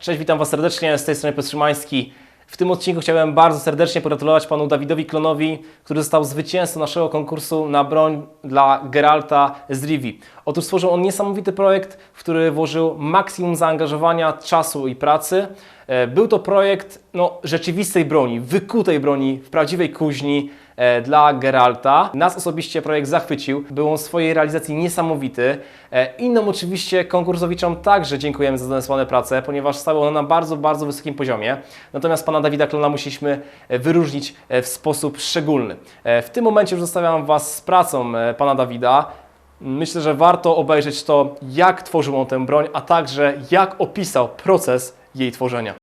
Cześć, witam Was serdecznie, z tej strony Piotr Szymański. W tym odcinku chciałem bardzo serdecznie pogratulować panu Dawidowi Klonowi, który został zwycięzcą naszego konkursu na broń dla Geralta z Rivi. Otóż stworzył on niesamowity projekt, w który włożył maksimum zaangażowania, czasu i pracy. E, Był to projekt no, rzeczywistej broni, wykutej broni w prawdziwej kuźni dla Geralta. Nas osobiście projekt zachwycił, był on w swojej realizacji niesamowity. E, Innym oczywiście konkursowiczom także dziękujemy za zadesłane prace, ponieważ stały one na bardzo, bardzo wysokim poziomie. Natomiast pana Dawida Klona musieliśmy e, wyróżnić e, w sposób szczególny. E, W tym momencie już zostawiam Was z pracą e, pana Dawida. Myślę, że warto obejrzeć to, jak tworzył on tę broń, a także jak opisał proces jej tworzenia.